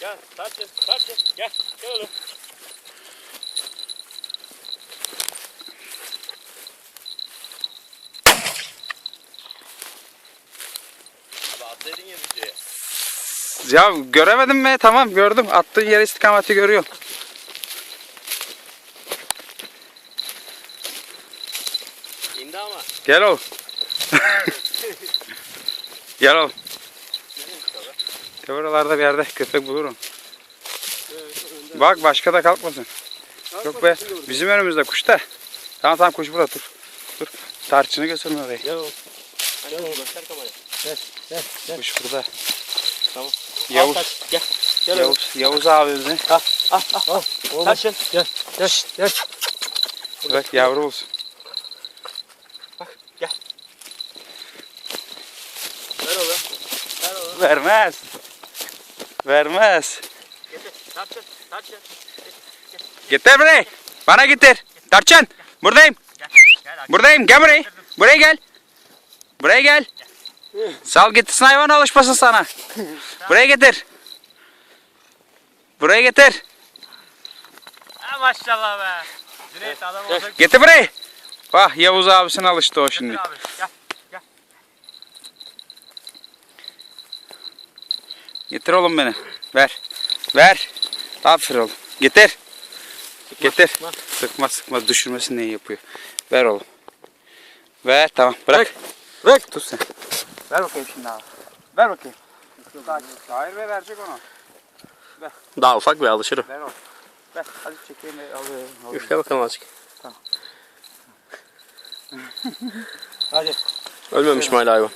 Gel tarçın tarçın gel gel oğlum. Abi atsaydın ya videoya. Ya göremedim mi? Tamam gördüm. Attığın yer istikameti görüyorum. İndi ama. Gel oğlum. Gel oğlum. Oralarda bir yerde köpek bulurum. Bak başka da kalkmasın. Yok be. Bizim önümüzde kuş da. Tamam tamam kuş burada dur. Dur. Tarçını götürün oraya. Gel oğlum. Gel oğlum göster kamerayı. Kuş burada. Tamam. Yavuz. Al, kaç, Gel. Gel oğlum. Yavuz, Yavuz abimizin. Tarçın. Gel. Gel. Gel. Bak yavru olsun. Gel. Ver oğlum. Ver oğlum. Vermez. Vermez. Getir. Burayı. Bana getir. Tarçın. Buradayım. Gel. Gel. Buradayım. Gel buraya. Buraya gel. Buraya gel. Sal getirsin hayvan alışmasın sana. Buraya getir. Buraya getir. Ha maşallah be. Cüneyt adam olacak. Getir burayı. Bak Yavuz abisine alıştı o şimdi. Getir abi. Gel. Getir oğlum beni. Ver. Ver. Aferin oğlum. Getir. Getir. sıkma. Sıkma sıkma. Düşürmesin neyi yapıyor. Ver oğlum. Ver tamam. Bırak. Bırak. Tut sen. Ver bakayım şimdi abi. Ver bakayım. Hayır be verecek onu. Daha ufak bir alışır o. Ver oğlum. Ver. Hadi çekeyim de alıyorum. alıyorum. Üfle bakalım azıcık. Hadi. Ölmemiş mi hala hayvan?